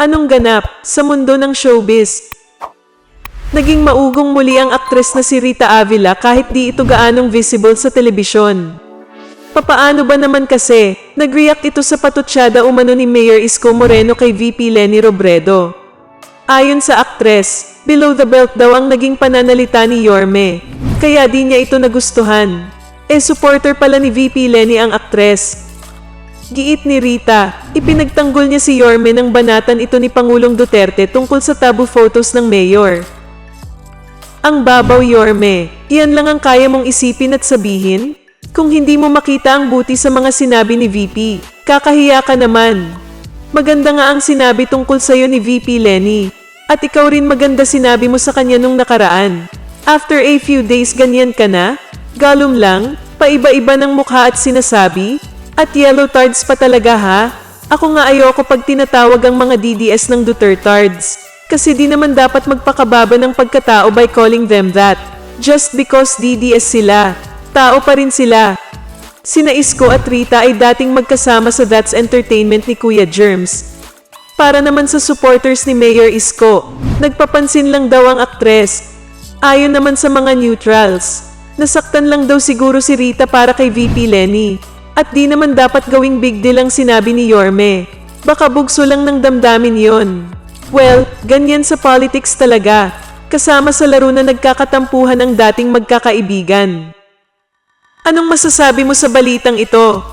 Anong ganap sa mundo ng showbiz? Naging maugong muli ang aktres na si Rita Avila kahit di ito gaanong visible sa telebisyon. Papaano ba naman kasi, nag-react ito sa patutsada umano ni Mayor Isko Moreno kay VP Lenny Robredo. Ayon sa aktres, below the belt daw ang naging pananalita ni Yorme, kaya di niya ito nagustuhan. Eh supporter pala ni VP Lenny ang aktres. Giit ni Rita, ipinagtanggol niya si Yorme ng banatan ito ni Pangulong Duterte tungkol sa tabu photos ng mayor. Ang babaw Yorme, iyan lang ang kaya mong isipin at sabihin? Kung hindi mo makita ang buti sa mga sinabi ni VP, kakahiya ka naman. Maganda nga ang sinabi tungkol sa'yo ni VP Lenny. At ikaw rin maganda sinabi mo sa kanya nung nakaraan. After a few days ganyan ka na? Galum lang? Paiba-iba ng mukha at sinasabi? At yellow tards pa talaga ha? Ako nga ayoko pag tinatawag ang mga DDS ng Dutertards. Kasi di naman dapat magpakababa ng pagkatao by calling them that. Just because DDS sila. Tao pa rin sila. Sina Isko at Rita ay dating magkasama sa That's Entertainment ni Kuya Germs. Para naman sa supporters ni Mayor Isko, nagpapansin lang daw ang aktres. Ayon naman sa mga neutrals, nasaktan lang daw siguro si Rita para kay VP Lenny. At di naman dapat gawing big deal ang sinabi ni Yorme. Baka bugso lang ng damdamin yon. Well, ganyan sa politics talaga. Kasama sa laro na nagkakatampuhan ang dating magkakaibigan. Anong masasabi mo sa balitang ito?